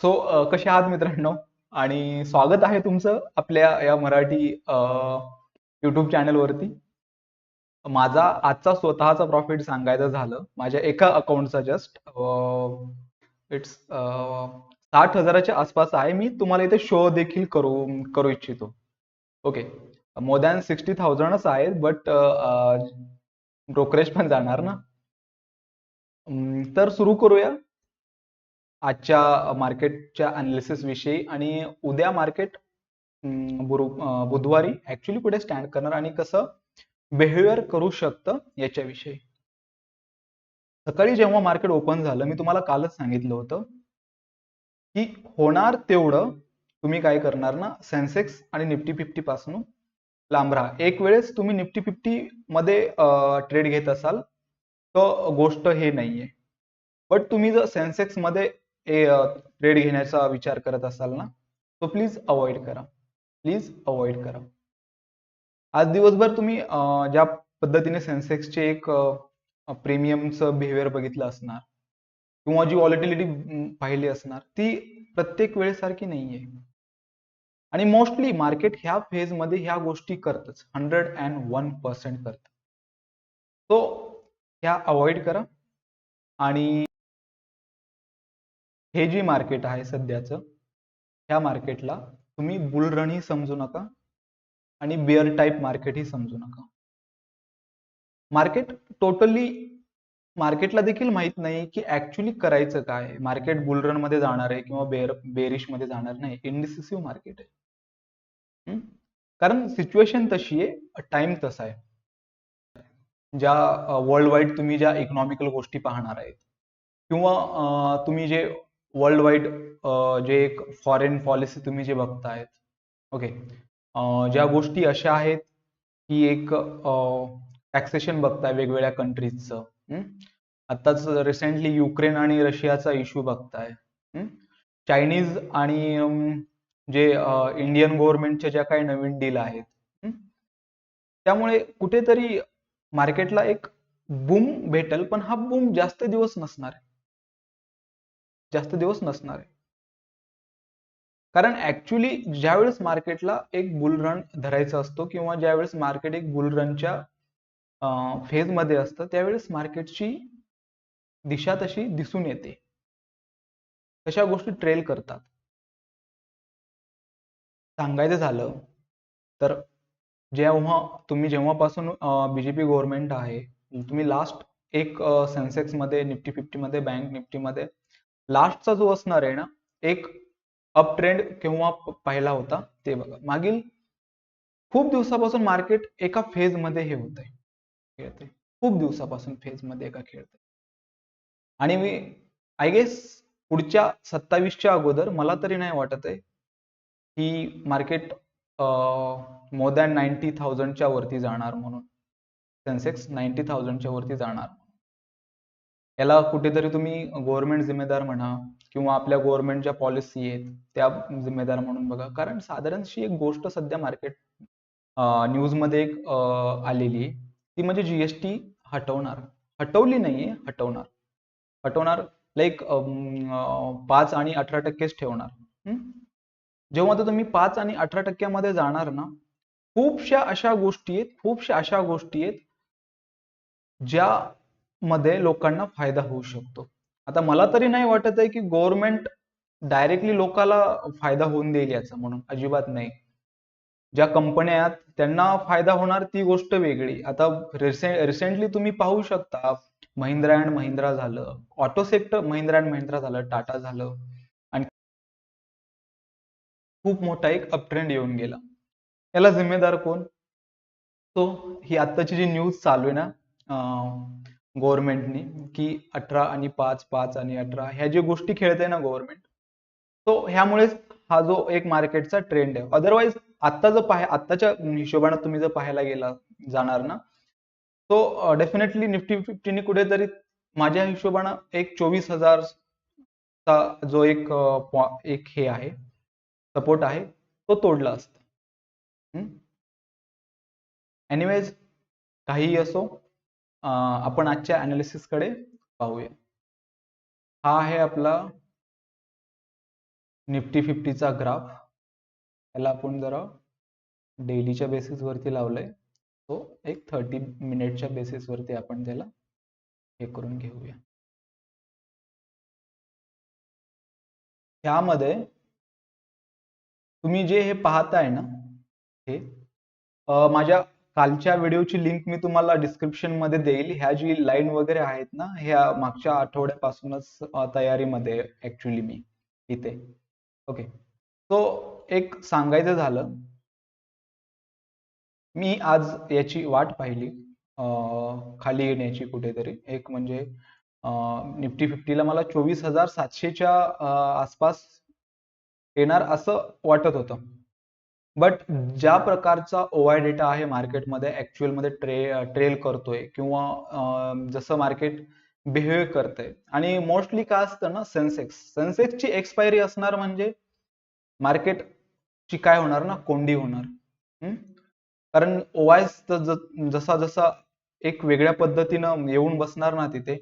So कसे आहात मित्रांनो? आणि स्वागत आहे तुमचं आपल्या या मराठी युट्यूब चॅनलवरती माझा आजचा स्वतःचा प्रॉफिट सांगायचं झालं माझ्या एका अकाउंटचा जस्ट इट्स साठ हजाराच्या आसपास आहे. मी तुम्हाला इथे शो देखील करू करू इच्छितो. ओके मोर दॅन सिक्स्टी थाउजंडच आहे बट ब्रोकरेज पण जाणार ना? तर सुरू करूया. आजच्या मार्केटच्या अनालिसिस विषयी आणि उद्या मार्केट बुधवारी ऍक्च्युली कुठे स्टँड करणार आणि कसं बिहेवियर करू शकतं याच्याविषयी सकाळी जेव्हा मार्केट ओपन झालं मी तुम्हाला कालच सांगितलं होतं की होणार तेवढं तुम्ही काय करणार ना सेन्सेक्स आणि निफ्टी फिफ्टी पासून लांब राहा. एक वेळेस तुम्ही निफ्टी फिफ्टी मध्ये ट्रेड घेत असाल तर गोष्ट हे नाहीये. बट तुम्ही जर सेन्सेक्समध्ये ट्रेड घेण्याचा विचार करत असाल ना तो प्लीज अवॉइड करा. प्लीज अवॉइड करा. आज दिवसभर तुम्ही ज्या पद्धतीने सेन्सेक्सचे एक प्रीमियमचं बिहेवियर बघितलं असणार किंवा जी व्हॉलिटिलिटी पाहिली असणार ती प्रत्येक वेळेसारखी नाहीये. आणि मोस्टली मार्केट ह्या फेजमध्ये ह्या गोष्टी करतच. हंड्रेड अँड वन पर्सेंट करत. तो ह्या अवॉइड करा. आणि हे जे मार्केट आहे सध्याचं ह्या मार्केटला तुम्ही बुल रन ही समजू नका आणि बिअर टाईप मार्केट ही समजू नका. मार्केट टोटली मार्केटला देखील माहीत नाही की ऍक्च्युली करायचं काय. मार्केट बुलरनमध्ये जाणार आहे किंवा बेअर बेरिशमध्ये जाणार नाही. इंडिसिसिव्ह मार्केट आहे. कारण सिच्युएशन तशी आहे टाइम तसा आहे. ज्या वर्ल्ड वाईड तुम्ही ज्या इकॉनॉमिकल गोष्टी पाहणार आहेत किंवा तुम्ही जे वर्ल्ड वाईड जे एक फॉरेन पॉलिसी तुम्ही जे बघतायत. ओके ज्या गोष्टी अशा आहेत की एक टॅक्सेशन बघताय वेगवेगळ्या कंट्रीजचं आत्ताच रिसेंटली युक्रेन आणि रशियाचा इश्यू बघताय. चायनीज आणि जे इंडियन गव्हर्नमेंटच्या ज्या काही नवीन डील आहेत. त्यामुळे कुठेतरी मार्केटला एक बूम भेटेल पण हा बूम जास्त दिवस नसणार आहे. जास्त दिवस नसणार आहे. कारण ऍक्च्युली ज्यावेळेस मार्केटला एक बुल रन धरायचा असतो किंवा ज्यावेळेस मार्केट एक बुल रनच्या फेजमध्ये असतं त्यावेळेस मार्केटची दिशा तशी दिसून येते. तशा गोष्टी ट्रेल करतात. सांगायचं झालं तर जेव्हा तुम्ही जेव्हापासून बीजेपी गव्हर्नमेंट आहे तुम्ही लास्ट एक सेन्सेक्समध्ये निफ्टी फिफ्टी मध्ये बँक निफ्टी मध्ये लास्टचा जो असणार आहे ना एक अप ट्रेंड किंवा पहिला पाहिला होता ते बघा. मागील खूप दिवसापासून मार्केट एका फेजमध्ये हे होत आहे खेळते खूप दिवसापासून फेजमध्ये एका खेळते आणि मी आय गेस पुढच्या सत्तावीसच्या अगोदर मला तरी नाही वाटत आहे की मार्केट मोर दॅन नाईन्टी थाउजंडच्या वरती जाणार म्हणून. सेन्सेक्स नाईन्टी थाउजंडच्या वरती जाणार. याला कुठेतरी तुम्ही गव्हर्नमेंट जिम्मेदार म्हणा किंवा आपल्या गव्हर्नमेंटच्या पॉलिसी आहेत त्या जिम्मेदार म्हणून बघा. कारण साधारणशी एक गोष्ट सध्या मार्केट न्यूजमध्ये एक आलेली आहे. ती म्हणजे जीएसटी हटवणार. हटवली नाहीये हटवणार. हटवणार लाईक पाच आणि अठरा टक्केच ठेवणार. हम्म? जेव्हा तर तुम्ही पाच आणि अठरा टक्क्यामध्ये जाणार ना खूपशा अशा गोष्टी आहेत खूपशा अशा गोष्टी आहेत ज्या मध्ये लोकांना फायदा होऊ शकतो. आता मला तरी नाही वाटत आहे की गव्हर्नमेंट डायरेक्टली लोकाला फायदा होऊन देईल याचा म्हणून अजिबात नाही. ज्या कंपन्या आहेत त्यांना फायदा होणार ती गोष्ट वेगळी. आता रिसेंटली तुम्ही पाहू शकता महिंद्रा अँड महिंद्रा झालं auto sector Mahindra and Mahindra झालं टाटा झालं आणि खूप मोठा एक अपट्रेंड येऊन गेला. याला जिम्मेदार कोण? तो ही आत्ताची जी न्यूज चालू आहे ना गव्हर्नमेंटनी की अठरा आणि पाच पाच आणि अठरा ह्या जे गोष्टी खेळते ना गव्हर्नमेंट तो ह्यामुळेच हा जो एक मार्केटचा ट्रेंड आहे. अदरवाईज आत्ता जर पाह आत्ताच्या हिशोबाने तुम्ही जर पाहायला गेला जाणार ना तो डेफिनेटली निफ्टी फिफ्टीने कुठेतरी माझ्या हिशोबानं एक चोवीस हजार चा जो एक एक हे आहे सपोर्ट आहे तो तोडला असता. एनिवेज काहीही असो आपण आजच्या अनालिसिसकडे पाहूया. हा आहे आपला निफ्टी फिफ्टीचा ग्राफ याला आपण जरा डेलीच्या बेसिस वरती लावलंय. तो एक थर्टी मिनिटच्या बेसिस वरती आपण त्याला हे करून घेऊया. ह्यामध्ये तुम्ही जे हे पाहताय ना हे माझ्या कालच्या व्हिडिओची लिंक मी तुम्हाला डिस्क्रिप्शनमध्ये देईल. ह्या जी लाईन वगैरे आहेत ना ह्या मागच्या आठवड्यापासूनच तयारीमध्ये ऍक्च्युली मी इथे. ओके तो एक सांगायचं झालं. मी आज याची वाट पाहिली. खाली येण्याची कुठेतरी. एक म्हणजे निफ्टी फिफ्टीला मला चोवीस हजार सातशेच्या आसपास येणार असं वाटत होतं. बट ज्या प्रकारचा ओआय डेटा आहे मार्केटमध्ये ऍक्च्युअलमध्ये ट्रे ट्रेल करतोय किंवा जसं मार्केट बिहेव करतंय. आणि मोस्टली काय असतं ना सेन्सेक्स सेन्सेक्सची एक्सपायरी असणार म्हणजे मार्केट ची काय होणार ना कोंडी होणार. कारण ओआयस जसा जसा एक वेगळ्या पद्धतीनं येऊन बसणार ना तिथे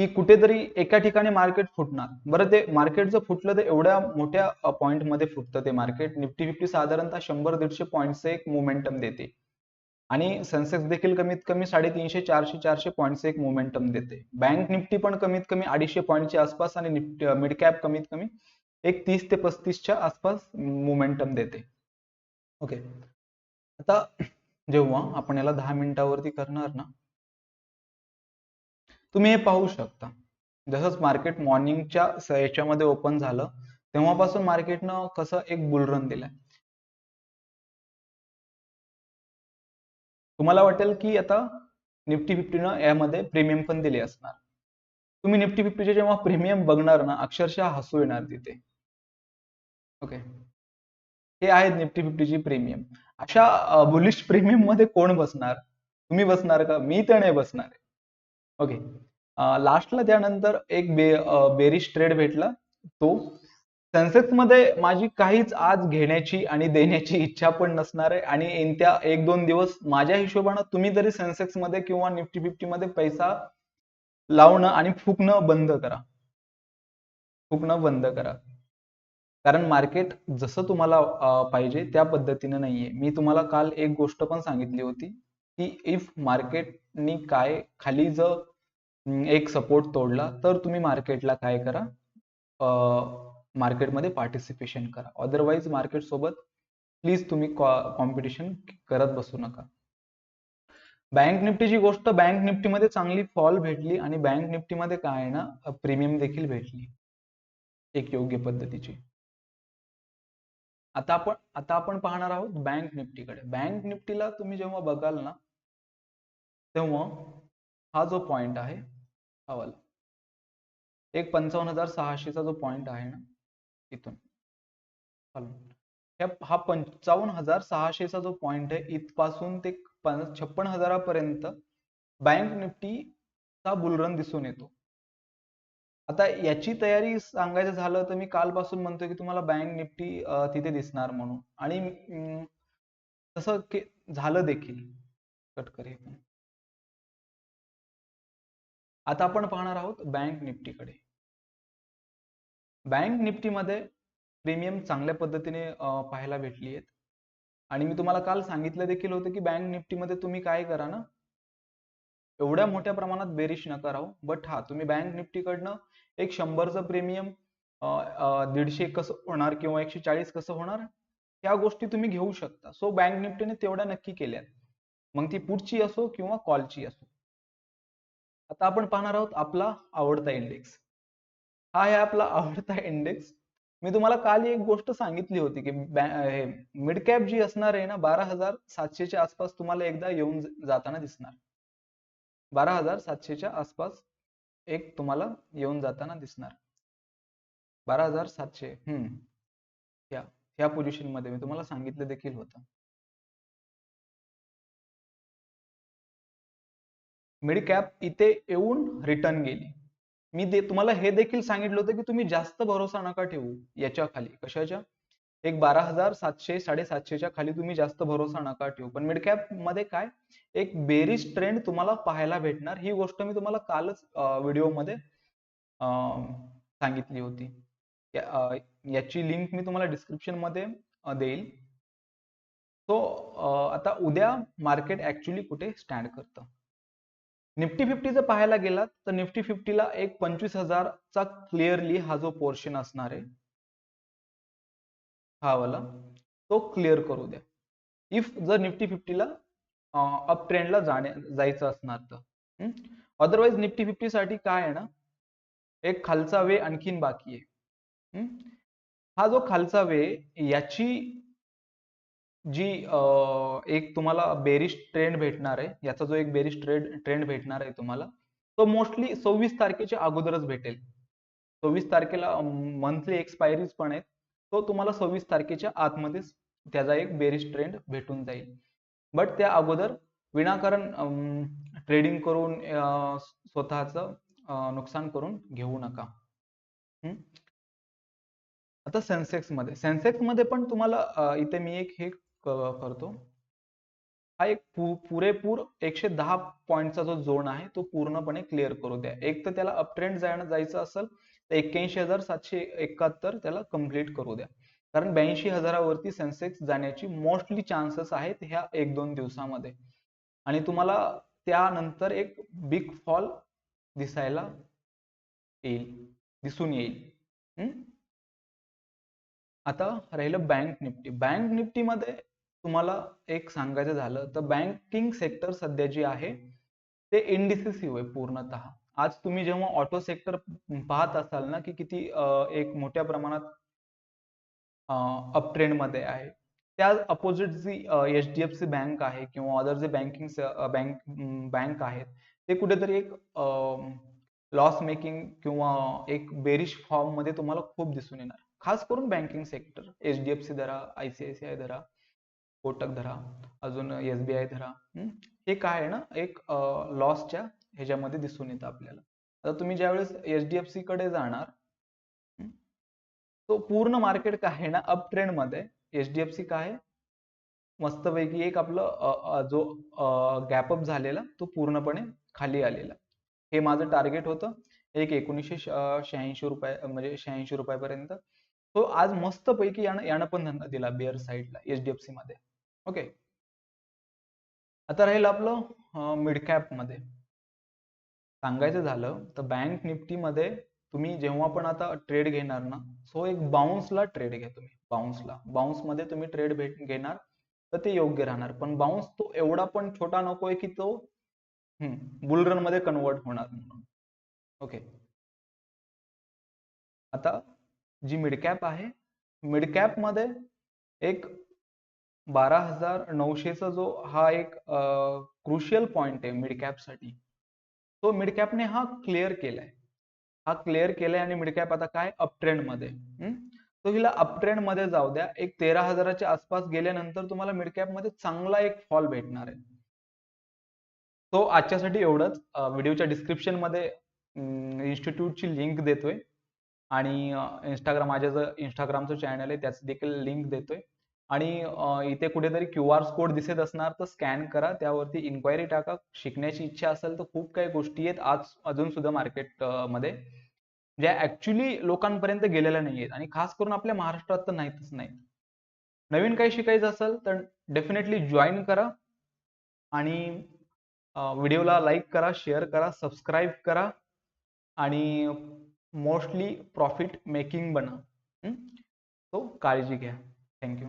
की कुठेतरी एका ठिकाणी मार्केट फुटणार. बरं ते मार्केट जर फुटलं तर एवढ्या मोठ्या पॉइंटमध्ये फुटतं ते मार्केट निफ्टी फिफ्टी साधारणतः शंभर दीडशे पॉईंटचं एक मोमेंटम देते. आणि सेन्सेक्स देखील कमीत कमी साडेतीनशे चारशे चारशे पॉईंटचे एक मोमेंटम देते. बँक निफ्टी पण कमीत कमी अडीचशे पॉईंटच्या आसपास आणि निफ्टी मिड कॅप कमीत कमी एक तीस ते पस्तीसच्या आसपास मोमेंटम देते. ओके आता जेव्हा आपण याला दहा मिनिटावरती करणार ना तुम्ही हे पाहू शकता. जसंच मार्केट मॉर्निंगच्या याच्यामध्ये ओपन झालं तेव्हापासून मार्केटनं कसं एक बुलरन दिलाय. तुम्हाला वाटेल की आता निफ्टी फिफ्टीनं यामध्ये प्रीमियम पण दिले असणार. तुम्ही निफ्टी फिफ्टीचे जेव्हा प्रीमियम बघणार ना अक्षरशः हसू येणार तिथे. ओके हे आहेत निफ्टी फिफ्टीची प्रीमियम अशा बुलिश प्रीमियममध्ये कोण बसणार? तुम्ही बसणार का? मी तर नाही बसणार ओके लास्टला त्यानंतर एक बे बेरिश ट्रेड भेटला. तो सेन्सेक्समध्ये माझी काहीच आज घेण्याची आणि देण्याची इच्छा पण नसणार आहे. आणि येत्या एक दोन दिवस माझ्या हिशोबानं तुम्ही तरी सेन्सेक्समध्ये किंवा निफ्टी फिफ्टी मध्ये पैसा लावणं आणि फुकणं बंद करा. फुकणं बंद करा. कारण मार्केट जसं तुम्हाला पाहिजे त्या पद्धतीनं नाहीये. मी तुम्हाला काल एक गोष्ट पण सांगितली होती की इफ मार्केटनी काय खाली जर एक सपोर्ट तोडला तर तुम्ही मार्केटला काय करा? मार्केटमध्ये पार्टिसिपेशन करा. अदरवाईज मार्केट सोबत प्लीज तुम्ही कॉम्पिटिशन करत बसू नका. बँक निफ्टीची गोष्ट बँक निफ्टीमध्ये चांगली फॉल भेटली आणि बँक निफ्टीमध्ये काय आहे ना प्रीमियम देखील भेटली. एक योग्य पद्धतीची. आता आपण आता आपण पाहणार आहोत बँक निफ्टीकडे बँक निफ्टीला तुम्ही जेव्हा बघाल ना तेव्हा हा जो पॉइंट आहे हा एक पंचावन्न हजार सहाशेचा जो पॉइंट आहे ना इथून. हा पंचावन्न हजार सहाशेचा जो पॉइंट आहे इथपासून ते छप्पन हजारापर्यंत बँक निफ्टीचा बुलरन दिसून येतो. आता याची तयारी सांगायचं झालं तर मी कालपासून म्हणतोय की तुम्हाला बँक निफ्टी तिथे दिसणार म्हणून. आणि तसं झालं देखील. कटकरी. आता आपण पाहणार आहोत बँक निफ्टीकडे. बँक निफ्टीमध्ये प्रीमियम चांगल्या पद्धतीने पाहायला भेटली आहेत. आणि मी तुम्हाला काल सांगितलं देखील होतं की बँक निफ्टीमध्ये तुम्ही काय करा ना एवढ्या मोठ्या प्रमाणात बेरिश नका राहू. बट हा तुम्ही बँक निफ्टीकडनं एक शंभरचं प्रीमियम दीडशे कसं होणार किंवा एकशे चाळीस कसं होणार या गोष्टी तुम्ही घेऊ शकता. सो बँक निफ्टीने तेवढ्या नक्की केल्यात. मग ती पुढची असो किंवा कॉलची असो. आता आपण पाहणार आहोत आपला आवडता इंडेक्स हा आहे आपला आवडता इंडेक्स मी तुम्हाला काल एक गोष्ट सांगितली होती की मिड कॅप जी असणार आहे ना बारा हजार सातशेच्या आसपास तुम्हाला एकदा येऊन जाताना दिसणार. बारा हजार सातशेच्या आसपास एक तुम्हाला येऊन जाताना दिसणार. बारा हजार सातशे हम्म या ह्या पोझिशनमध्ये मी तुम्हाला सांगितलं देखील होतं. मिड कॅप इथे येऊन रिटर्न गेली. मी दे तुम्हाला हे देखील सांगितलं होतं की तुम्ही जास्त भरोसा नका ठेवू याच्या खाली. कशाच्या? एक बारा हजार सातशे साडेसातशेच्या खाली तुम्ही जास्त भरोसा नका ठेवू. पण मिड कॅपमध्ये काय? एक बेरीज ट्रेंड तुम्हाला पाहायला भेटणार. ही गोष्ट मी तुम्हाला कालच व्हिडिओमध्ये सांगितली होती. याची लिंक मी तुम्हाला डिस्क्रिप्शनमध्ये देईल. सो आता उद्या मार्केट ऍक्च्युली कुठे स्टँड करतं? निफ्टी फिफ्टी जर पाहायला गेलात तर निफ्टी फिफ्टीला एक पंचवीस हजारचा क्लिअरली हा जो पोर्शन असणार आहे हा वाला तो क्लिअर करू द्या. इफ जर निफ्टी फिफ्टीला अप ट्रेंडला जाण्या जायचं असणार तर. अदरवाईज निफ्टी फिफ्टी साठी काय आहे ना एक खालचा वे आणखीन बाकी आहे. हा? जो खालचा वे याची जी एक तुम्हाला बेरिश ट्रेंड भेटणार आहे याचा जो एक बेरिश ट्रेंड ट्रेंड भेटणार आहे तुम्हाला तो मोस्टली सव्वीस तारखेच्या अगोदरच भेटेल. सव्वीस तारखेला मंथली एक्सपायरीज पण आहेत तो तुम्हाला सव्वीस तारखेच्या आतमध्येच त्याचा एक बेरिश ट्रेंड भेटून जाईल. बट त्या अगोदर विनाकारण ट्रेडिंग करून स्वतःचं नुकसान करून घेऊ नका. हम्म? आता सेन्सेक्समध्ये. सेन्सेक्समध्ये पण तुम्हाला इथे मी एक हे करतो. हा एक पुरेपूर एकशे दहा पॉईंटचा जो झोन आहे तो पूर्णपणे क्लिअर करू द्या. एक तर त्याला अपट्रेंड जायला जायचं असेल तर एक्क्याऐंशी हजार सातशे एकाहत्तर त्याला कंप्लीट करू द्या. कारण ब्याऐंशी हजारावरती सेन्सेक्स जाण्याची मोस्टली चान्सेस आहेत ह्या एक दोन दिवसामध्ये. आणि तुम्हाला त्यानंतर एक बिग फॉल दिसायला येईल दिसून येईल. हम्म? आता राहिलं बँक निफ्टी बँक निफ्टी मध्ये तुम्हाला एक सांगायचं झालं तर बँकिंग सेक्टर सध्या जे आहे ते इनडिसिसिव्ह आहे पूर्णतः. आज तुम्ही जेव्हा ऑटो सेक्टर पाहत असाल ना की किती एक मोठ्या प्रमाणात अप ट्रेंडमध्ये आहे. त्या अपोजिट जी H D F C bank आहे किंवा अदर जे बँकिंग बँक बँक आहेत ते कुठेतरी एक लॉस मेकिंग किंवा एक बेरिश फॉर्ममध्ये तुम्हाला खूप दिसून येणार. खास करून banking sector H D F C धरा आयसीआयसीआय धरा कोटक धरा अजून एसबीआय धरा हे काय आहे ना एक लॉसच्या ह्याच्यामध्ये दिसून येतं आपल्याला. आता तुम्ही ज्यावेळेस एच डी एफ सी कडे जाणार तो पूर्ण मार्केट काय आहे ना अप ट्रेंडमध्ये एच डी एफ सी काय आहे? मस्तपैकी एक आपलं जो गॅप अप झालेला तो पूर्णपणे खाली आलेला. हे माझं टार्गेट होतं एक एकोणीसशे शहाऐंशी रुपये म्हणजे शहाऐंशी रुपयापर्यंत. तो आज मस्तपैकी यानं यानं पण धंदा दिला बिअर साईडला एच डी एफ सी मध्ये. ओके आता राहील आपलं मिड कॅपमध्ये. सांगायचं झालं तर बँक निफ्टी मध्ये तुम्ही जेव्हा पण आता ट्रेड घेणार ना सो एक बाउन्सला ट्रेड घ्या तुम्ही बाउन्सला बाउन्समध्ये तुम्ही ट्रेड भेट घेणार तर ते योग्य राहणार. पण बाउन्स तो एवढा पण छोटा नकोय की तो बुलरनमध्ये कन्वर्ट होणार म्हणून. ओके आता जी मिड कॅप आहे मिड कॅपमध्ये एक बारा हजार नऊशेचा जो हा एक क्रुशियल पॉइंट आहे मिड कॅपसाठी. तो मिड कॅपने हा क्लिअर केलाय. हा क्लिअर केलाय आणि मिड कॅप आता काय? अपट्रेंडमध्ये. तो हिला अप ट्रेंडमध्ये जाऊ द्या. एक तेरा हजाराच्या आसपास गेल्यानंतर तुम्हाला मिड कॅपमध्ये चांगला एक फॉल भेटणार आहे. तो आजच्यासाठी एवढंच. व्हिडिओच्या डिस्क्रिप्शनमध्ये इन्स्टिट्यूटची लिंक देतोय. आणि इंस्टाग्राम माझ्या जर इंस्टाग्रामचं चॅनल आहे त्याचं देखील लिंक देतोय. आणि इथे कुठेतरी क्यू आर कोड दिसत असणार तर स्कॅन करा त्यावरती इन्क्वायरी टाका. शिकण्याची इच्छा असेल तर खूप काही गोष्टी आहेत. आज अजून सुद्धा मार्केटमध्ये ज्या ऍक्च्युली लोकांपर्यंत गेलेल्या नाही आहेत. आणि खास करून आपल्या महाराष्ट्रात तर नाहीतच नाहीत. नवीन काही शिकायचं असेल तर डेफिनेटली जॉईन करा. आणि व्हिडिओला लाईक करा शेअर करा सबस्क्राईब करा. आणि मोस्टली प्रॉफिट मेकिंग बना. तो काळजी घ्या. थँक्यू